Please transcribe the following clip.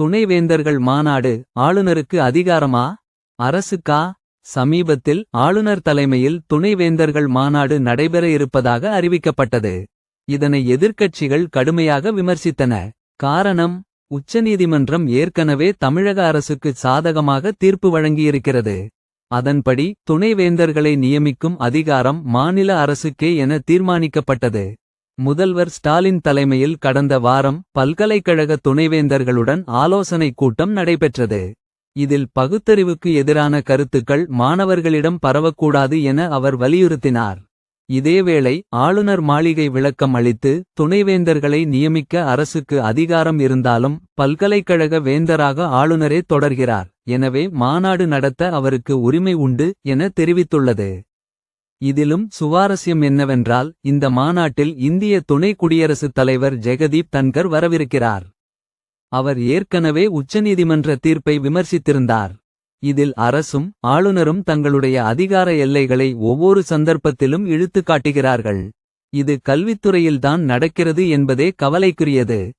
துணைவேந்தர்கள் மாநாடு ஆளுநருக்கு அதிகாரமா? அரசுக்கா? சமீபத்தில் ஆளுநர் தலைமையில் துணைவேந்தர்கள் மாநாடு நடைபெற இருப்பதாக அறிவிக்கப்பட்டது. இதனை எதிர்க்கட்சிகள் கடுமையாக விமர்சித்தன. காரணம் உச்சநீதிமன்றம் ஏற்கனவே தமிழக அரசுக்கு சாதகமாக தீர்ப்பு வழங்கியிருக்கிறது. அதன்படி துணைவேந்தர்களை நியமிக்கும் அதிகாரம் மாநில அரசுக்கே என தீர்மானிக்கப்பட்டது. முதல்வர் ஸ்டாலின் தலைமையில் கடந்த வாரம் பல்கலைக்கழக துணைவேந்தர்களுடன் ஆலோசனைக் கூட்டம் நடைபெற்றது. இதில் பகுத்தறிவுக்கு எதிரான கருத்துக்கள் மாணவர்களிடம் பரவக்கூடாது என அவர் வலியுறுத்தினார். இதேவேளை ஆளுநர் மாளிகை விளக்கம் அளித்து துணைவேந்தர்களை நியமிக்க அரசுக்கு அதிகாரம் இருந்தாலும் பல்கலைக்கழக வேந்தராக ஆளுநரே தொடர்கிறார். எனவே மாநாடு நடத்த அவருக்கு உரிமை உண்டு என தெரிவித்துள்ளது. இதிலும் சுவாரஸ்யம் என்னவென்றால் இந்த மாநாட்டில் இந்திய துணை குடியரசுத் தலைவர் ஜெகதீப் தன்கர் வரவிருக்கிறார். அவர் ஏற்கனவே உச்சநீதிமன்ற தீர்ப்பை விமர்சித்திருந்தார். இதில் அரசும் ஆளுநரும் தங்களுடைய அதிகார எல்லைகளை ஒவ்வொரு சந்தர்ப்பத்திலும் இழுத்துக் காட்டுகிறார்கள். இது கல்வித்துறையில்தான் நடக்கிறது என்பதே கவலைக்குரியது.